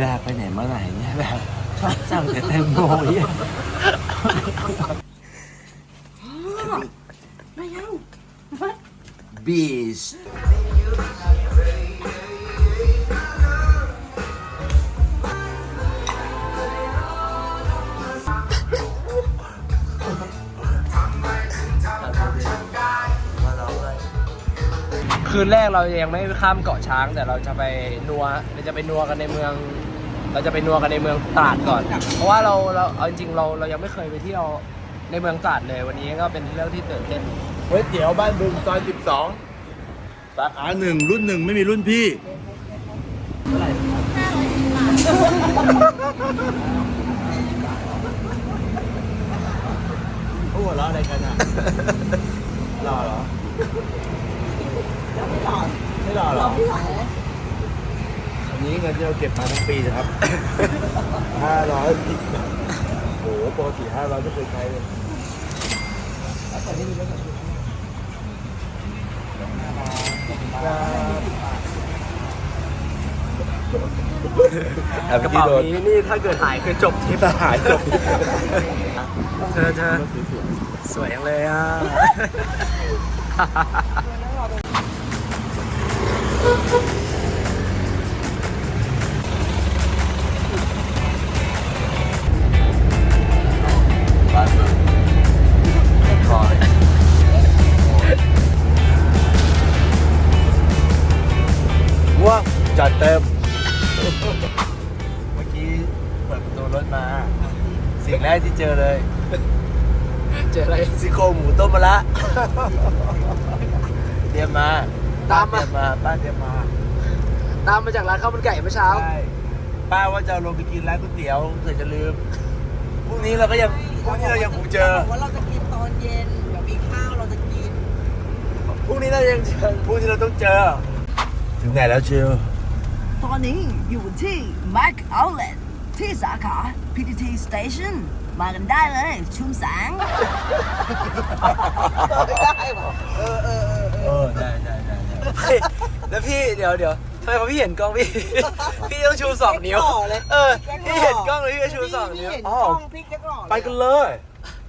เวลาไปไหนมาไหนเนี่ยแบบชอบสั่งแต่แตงโมเนี่ยไม่เอาบีชคืนแรกเรายังไม่ข้ามเกาะช้างแต่เราจะไปนัวเราจะไปนัวกันในเมือง เราจะไปนัวกันในเมืองตราดก่อน เพราะว่าเราเราเอาจริงๆเราเรายังไม่เคยไปเที่ยวในเมืองตราดเลยวันนี้ก็เป็นเรื่องที่ตื่นเต้นก๋วยเตี๋ยวบ้านบึงซอย 12 สาขาหนึ่งรุ่นหนึ่งไม่มีรุ่นพี่เขาหัวเราะอะไรกันอะ หล่อเหรอ ไม่หล่อเหรออั นนี้เงินที่เราเก็บมาทั้งปีนะครับ ห้าร้อยโอ้โหปกติห้าร้อยไม่เคยใช้เลยกระเป๋านี้นี่ถ้าเกิดหายคือจบทริปหายจบเธอเธอสวยจังเลยอะ เปิดประตูรถมา สิ่งแรกที่เจอเลย เจออะไร ซี่โครงหมูต้มมะละเตรียมมาตามมา เตรียมมาป้าเตรียมมาตามมาจากร้านข้าวมันไก่เมื่อเช้า ใช่ป้าว่าจะเอาลงไปกินร้านก๋วยเตี๋ยวเผื่อจะลืมพรุ่งนี้เราก็ยังพรุ่งนี้เรายังคงเจอบอกว่าเราจะกินตอนเย็นเดี๋ยวมีข้าวเราจะกิน พรุ่งนี้เรายังเจอพรุ่งนี้เราต้องเจอ ถึงไหนแล้วเชียวตอนนี้อยู่ที่ Mac Outlet ที่สาขา PTT Station มากันได้เลย ชุมแสง ได้ป่ะเออเออเออเออได้ได้ได้ได้เฮ้ยแล้วพี่เดี๋ยวเดี๋ยวทำไมพอพี่เห็นกล้องพี่ พี่ต้องชูสองนิ้ว เออ พี่เห็นกล้องเลยพี่ก็ชูสองนิ้วพี่เห็นกล้องพี่แค่หล่อไปกันเลย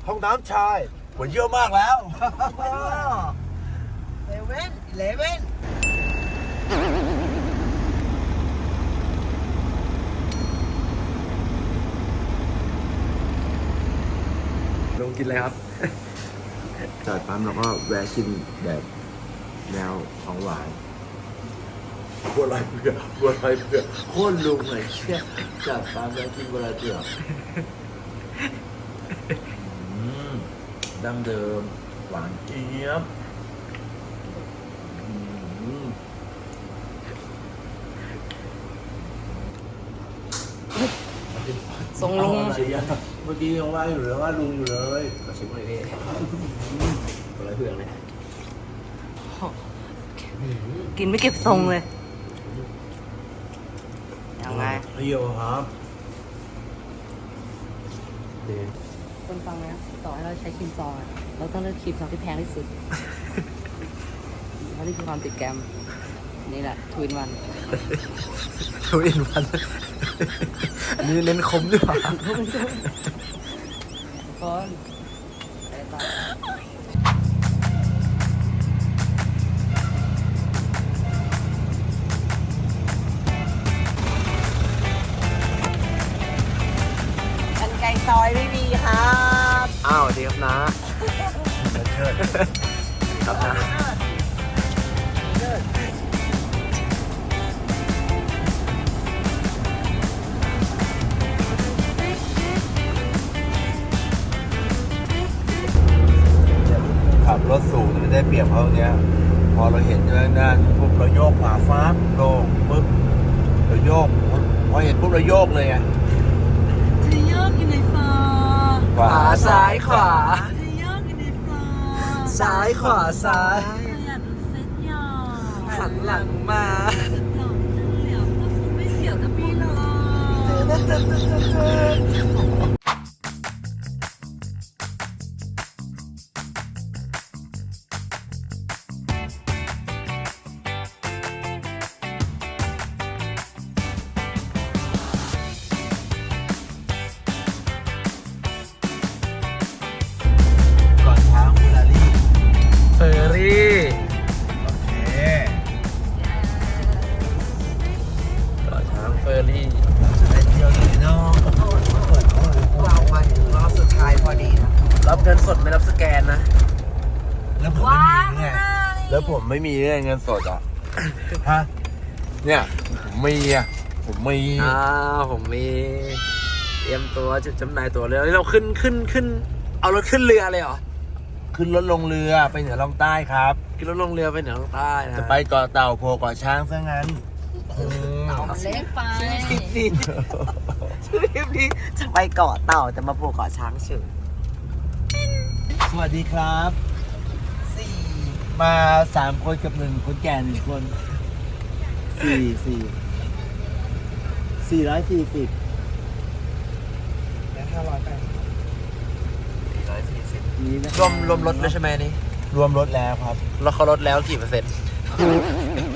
ห้องน้ำชายปวดเยอะมากแล้วเซเว่นเลเว่น กินเลยครับ จอดปั๊มแล้วก็แวะชิมแบบแนวของหวานบัวลอยเผือกบัวลอยเผือกโคตรลุงเลยเชี่ยจอดปั๊มแล้วกินบัวลอยเผือกอืมดั้งเดิม หวานเจี๊ยบอืมทรงลุงเอาอะไรอะเมื่อกี้ยังว่าอยู่เลยว่าลุงอยู่เลยขอชิมเลยพี่อะไรเผือกเลยกินไม่เก็บทรงเลยยังไงเฮียวครับคนฟังนะต่อให้เราใช้ครีมซองอะเราต้องเลือกครีมซองที่แพงที่สุดเพราะนี่คือความติดแกรม นี่แหละทวินวันทูอินวันอันนี้เน้นคมด้วยป่ะคน เปรียบเขาเนี้ยพอเราเห็นเรื่องนั้นปุ๊บเราโยกขวาฟ้าบโลงปุ๊บเราโยกพอเห็นปุ๊บเราโยกเลยไงจะยกอยู่ในฟ้าขวาขวาซ้ายขวาจะยกอยู่ในฟ้าซ้ายขวาซ้ายอยากเซ็ตยอหันหลังมาหลงเหลียวก็คงไม่เสียวกับพี่หรอก เงินสดไม่รับสแกนนะ แล้วผมไม่มีไงแล้วผมไม่มีเงินสดอะ ฮะ เนี่ยผมมีอะผมมีอ้าวผมมี เตรียมตัวจุดจำหน่ายตั๋วเรือเราขึ้นขึ้นขึ้น เอารถขึ้นเรือเลยเหรอ ขึ้นรถลงเรือไปเหนือล่องใต้ครับ ขึ้นรถลงเรือไปเหนือลงใต้นะจะไปเกาะเต่าโพเกาะช้างซะงั้นอืมเล็กไปทริปนี้ทริปนี้จะไปเกาะเต่าแต่มาโผล่เกาะช้างเฉย สวัสดีครับสี่มาสามคนกับหนึ่งคนแก่หนึ่งคนสี่สี่สี่ร้อยสี่สิบและห้าร้อยแปดนี้นะคบรวมรวมรถด้วยใช่ไหมนี่รวมรถแล้วครับ แล้วเขาลดแล้วกี่เปอร์เซ็นต์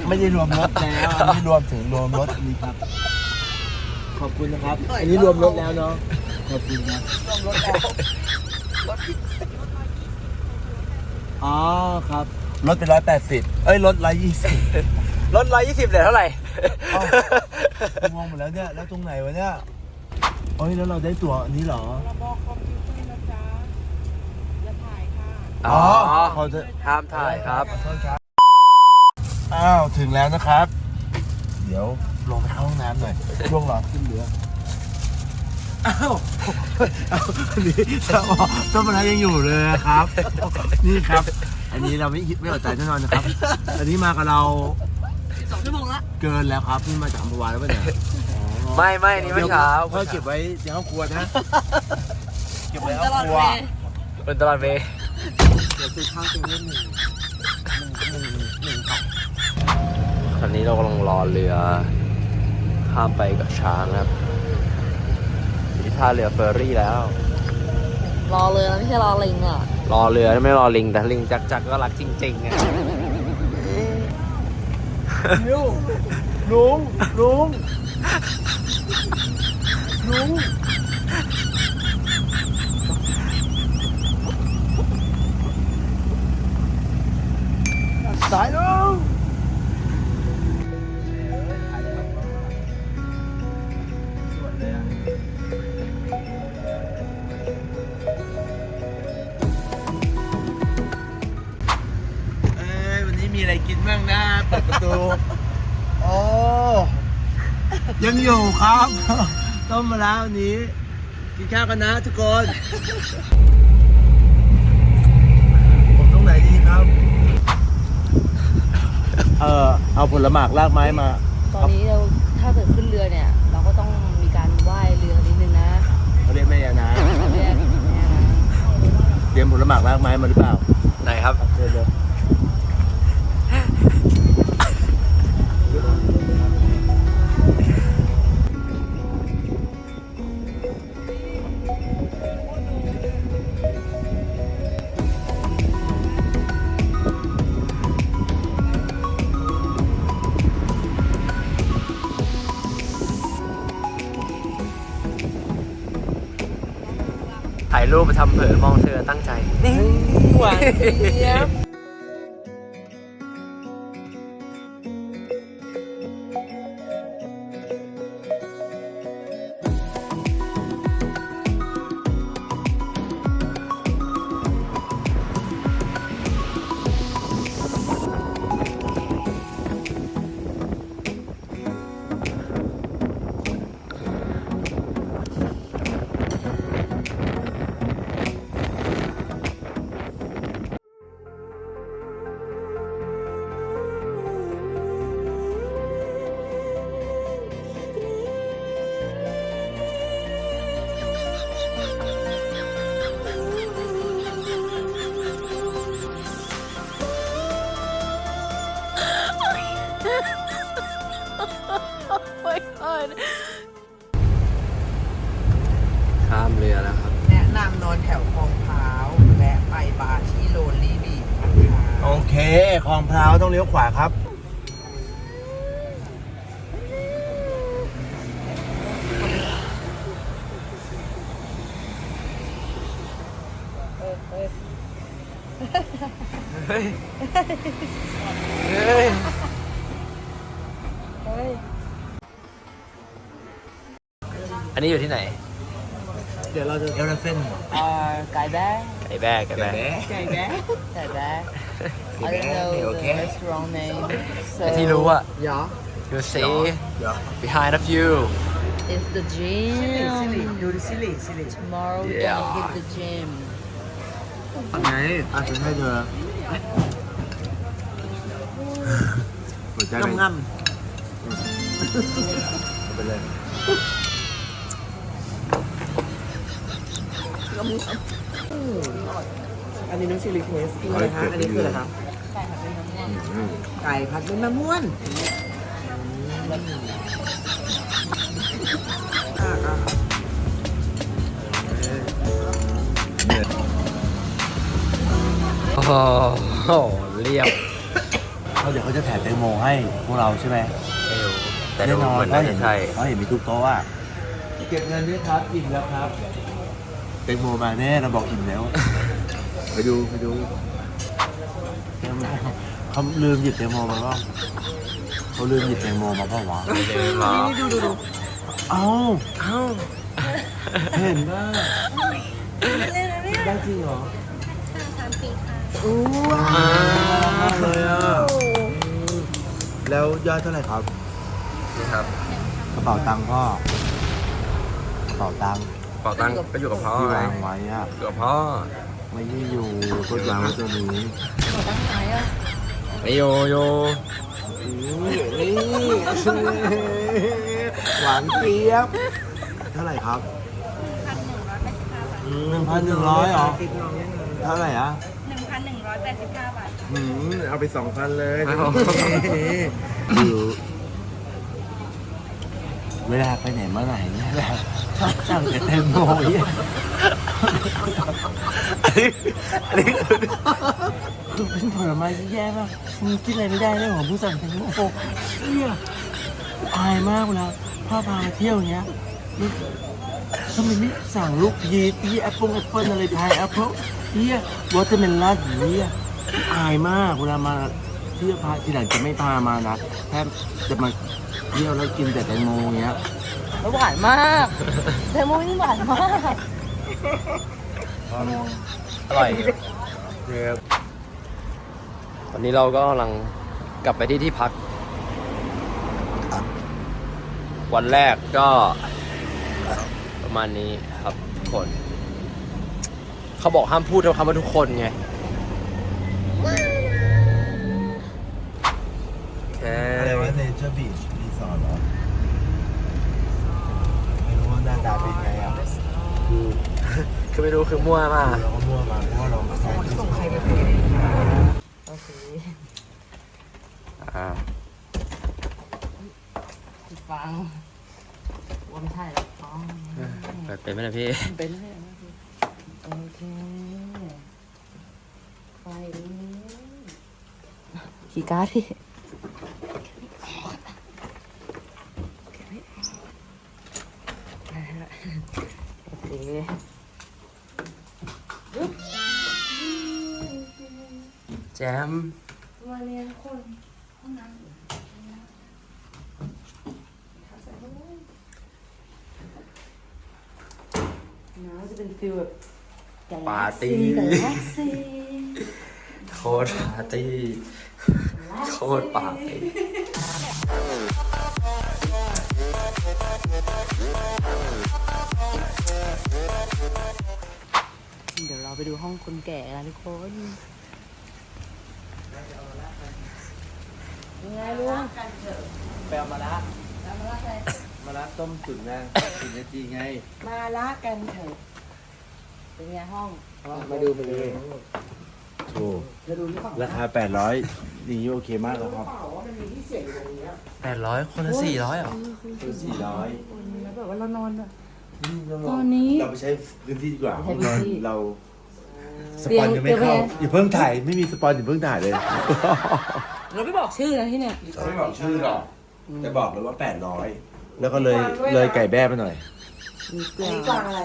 ไม่ได้รวมรถแล้วอันนี้รวมถึงรวมรถนี่ครับ ขอบคุณนะครับ อันนี้รวมรถแล้วเนาะขอบคุณครับรวมรถแล้วรถ อ๋อครับรถเป็นร้อยแปดสิบเอ้ยรถร้อยยี่สิบลดร้อยยี่สิบเหลือเท่าไหร่อ้าวงงหมดแล้วเนี่ยแล้วตรงไหนวะเนี่ยเอ้ยแล้วเราได้ตั๋วอันนี้เหรออ๋อเขาจะห้ามถ่ายครับอ้าวถึงแล้วนะครับ เดี๋ยวลงไปเข้าห้องน้ำหน่อยช่วงรอขึ้นเรือ อ้าวอ้าวอันนี้ต้นมะระยังอยู่เลยนะครับ นี่ครับ อันนี้เราไม่คิดไม่อดใจแน่นอนนะครับ อันนี้มากับเราสองชั่วโมงละเกินแล้วครับนี่มาจากอัมพวาแล้วปะเนี่ยอ๋อไม่ไม่นี่เมื่อเช้าพ่อเก็บไว้ในห้องครัวนะ เก็บไว้ในตห้ลอองดครัว เวลาเป็นตลาดเวย์เดี๋ยวซื้อข้าวเซเว่นหนึ่งหนึ่งหนึ่งหนึ่งกล่องคันนี้เรากำลังรอเรือ ข้ามไปกับช้างครับ ที่ท่าเรือเฟอร์รี่แล้ว รอเลยนะไม่ใช่รอลิงอะ รอเรือไม่รอลิง แต่ลิงจักจักก็รักจริงๆไงลุงลุงลุงลุง อยู่ครับ ต้มมาแล้ววันนี้ กินข้าวกันนะทุกคน ผมตรงไหนดีครับ เออเอาผลหมากลากไม้มา ตอนนี้เราถ้าเกิดขึ้นเรือเนี่ย เราก็ต้องมีการไหว้เรือนิดนึงนะเขาเรียกแม่ยานาแม่แม่นะเตรียมผลหมากลากไม้มาหรือเปล่า ไหนครับ เชิญเลย หวานเจี๊ยบ ขวาครับเฮ้ย เฮ้ย อันนี้อยู่ที่ไหน เดี๋ยวเราจะเอลเฟน Uh, Guy Bear? ไก่แบ้ไก่แบ้ Guy Bear? Guy Bear. I don't know the restaurant name. แต่ So ที่รู้อะยอ you see behind of you it's the gym. ดูดิซิลิซิลิ Tomorrow we're Yeah. gonna hit the gym. ไงอาจจะให้เธอหัวใจงเป็นำงไปเลยำอันนี้น้องซิลิเทสกินอะไรคะ อันนี้คืออะไรคะ ไก่ผัดเป็นมะม่วนอะอะโอ้โหเรียบเขาเดี๋ยวเขาจะแถมแตงโมให้พวกเราใช่ไหมไม่รู้แต่แน่ดูนอนเหมือนเขาน่าเห็จะนใช่เขาเห็นมีทุกโต๊ะอะเก็บเงินด้วยครับอิ่มแล้วครับแตงโมมาแน่เราบอกอิ่มแล้ว ไปดูไปดู แตงโมเขาลืมหยิบแตงโมมาเปล่าเขาลืมหยิบแตงโมมาเปล่าวะไม่ได้หรอนี่ดูดูดูเอ้าเอ้าเห็นว่าได้จริงเหรออู้ว้าวเลยอะแล้วยอดเท่าไหร่ครับนี่ครับกระเป๋าตังค์พ่อกระเป๋าตังค์เป๋าตังค์ไปอยู่กับพ่อที่ไงวางไว้อะอยู่กับพ่อ ไม่ได้อยู่ก็วางไว้ตัวนี้ไม่โยโยนี่หวานเจี๊ยบ เท่าไหร่ครับหนึ่งพันหนึ่งร้อยเหรอติดน้องยังไงเท่าไหร่อะ1,185บาทหืมเอาไปสองพันเลยเอาอยู่ เวลาไปไหนมาไหนเนี่ยแบบชอบสั่งแต่แตงโมเนี่ยอันนี้คือเป็นผลไม้ที่แย่มากมึงกินอะไรไม่ได้เลยของผู้สั่งแตงโมเนี่ยอายมากเวลาพ่อพามาเที่ยวอย่างเงี้ยนี่ทำไมไม่สั่งลูกพีชพีแอปเปิ้ลแอปเปิ้ลอะไรพายแอปเปิ้ลเฮียวอเตอร์เมลอนอย่างเงี้ยอายมากเวลามาเที่ยวพาทีหลังจะไม่พามานะแค่จะมา เที่ยวแล้วกินแต่แตงโมอย่างเงี้ยหวานมากแตงโมนี่หวานมากอร่อยวันนี้เราก็กำลังกลับไปที่ที่พัก วันแรกก็ประมาณนี้ครับทุกคน เขาบอกห้ามพูดคำว่าทุกคนไงแค่อะไรวะเนเจอร์บีชรีสอร์ทเหรอ ไม่รู้ว่าหน้าตาเป็นไงอะคือ คือไม่รู้คือมั่วมากเราก็มั่วมาเพราะว่าเรามาใส่ที่ส่งใครไปเพลงโอเคอ่าฟังว่าไม่ใช่แล้วฟังเปิดเป็นไหมล่ะพี่ เป็นให้นะพี่โอเคไฟขี่การ์ดพี่ ตี้กาแล็กซี่โคตรปาร์ตี้โคตรปาร์ตี้เดี๋ยวเราไปดูห้องคนแก่กันทุกคนยังไงลุงไปเอามาละมาละต้มตุ๋นนะตุ๋นนาทีไง มาละกันเถอะเป็นไงห้อง มาดูมาดูโอ้ราคา 800อย่างนี้โอเคมากแล้วครับแปดร้อยคนละสี่ร้อยเหรอคือ400แล้วแบบว่าเรานอนแบบตอนนี้เราไปใช้พื้นที่ดีกว่าห้องนอนเราสเตียปองนยังไม่เข้าเตียงอย่าเพิ่งถ่ายไม่มีสปอนอย่าเพิ่งถ่ายเลย เราไม่บอกชื่อนะที่เนี่ย เราไม่บอกชื่อหรอกแต่บอกเลยว่า 800 แล้วก็เลยเลยไก่แบ้ไปหน่อยมีเกลือันอนี้กวางอะไร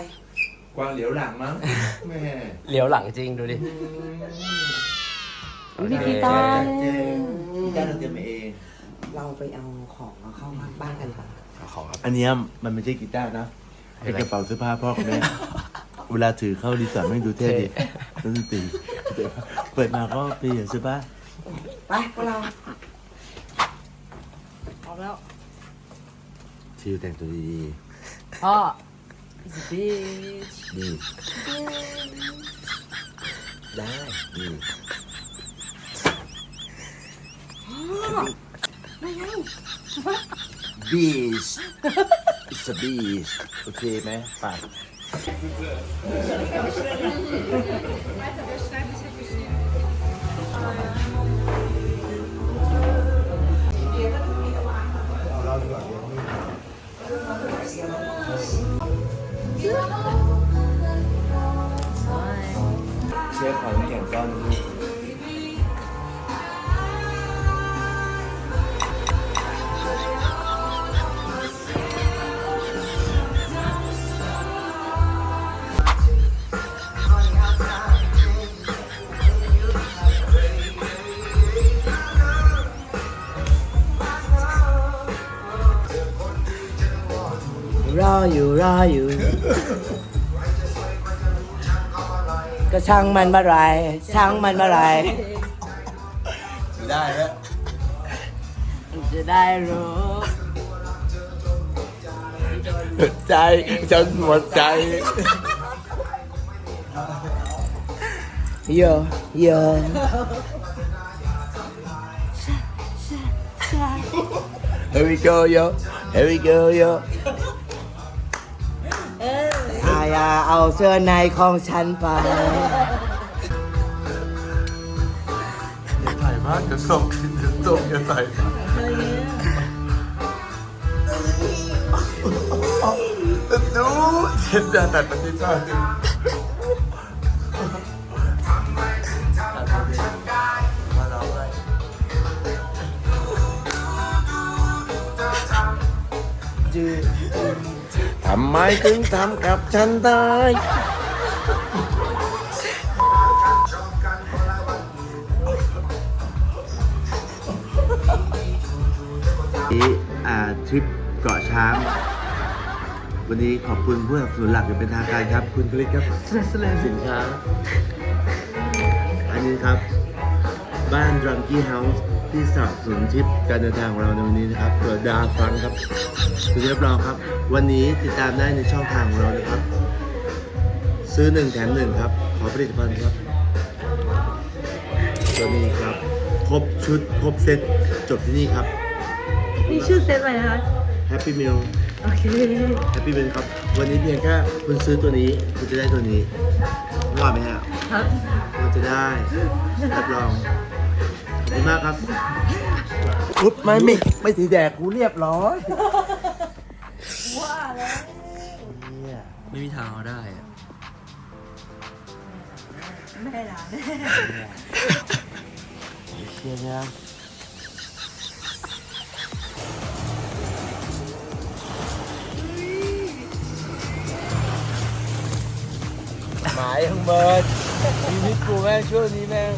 กวางเหลียวหลังมั้งแม่เหลียวหลังจริงดูดิมีกีตาร์ เจเลยกีตาร์เราเตรียมมาเอง เราไปเอาของเอาเข้ามาบ้านกันค่ะของครับ อันเนี้ยมันไม่ใช่กีตาร์นะเป็นกระเป๋าเสื้อผ้าพ่อกับแม่ เวลาถือเข้ารีสอร์ทไม่งดูเท่ดีดนตรีเปิดมาก็เปลี่ยนเสื้อผ้าไปพวกเราออกแล้ว ชิวแต่งตัวดีพ่อ is a bitch ๆดีได้ดีบีช it's a beach โอเคไหมไป่ะเช รออยู่ ก็ช่างมันเมื่อไหรช่างมันเมื่อไหรได้แล้วจะได้รู้ใจจนหมดใจโยโย Here we go yo Here we go yo อย่าเอาเสื้อในของฉันไปถ่ายมากจะส่งจะส่งจะใส่ดูเช็ดยาตัดปฏิทินมาร้องไห้ ทำไมถึงทำกับฉันได้ นี้อ่าทริปเกาะช้าง วันนี้ขอบคุณผู้สนับสนุนหลักอย่างเป็นทางการครับ คุณคลิกครับสินค้า อันนี้ครับ บ้านรังกี้เฮาส์ ที่สนับสนุนทริปการเดินทางของเราในวันนี้นะครับโดยดาฟังครับคุณรับรองครับ วันนี้ติดตามได้ในช่องทางของเรานะครับ ซื้อหนึ่งแถมหนึ่งครับ ขอผลิตภัณฑ์ครับตัวนี้ครับ ครบชุดครบเซ็ตจบที่นี่ครับมีชื่อเซตไหมนะคะแฮปปี้มิลโอเคแฮปปี้มิลครับ วันนี้เพียงแค่คุณซื้อตัวนี้ คุณจะได้ตัวนี้ว่าไหมฮะครับ คุณจะได้รับรอง ขอบคุณมากครับอุ๊บไม่ไม่ไม่สีแดกกูเรียบร้อยไม่มีทางเอาได้อะเชียร์นะหมายทั้งเบิร์ดชีวิตกูแม่งช่วงนี้แม่ง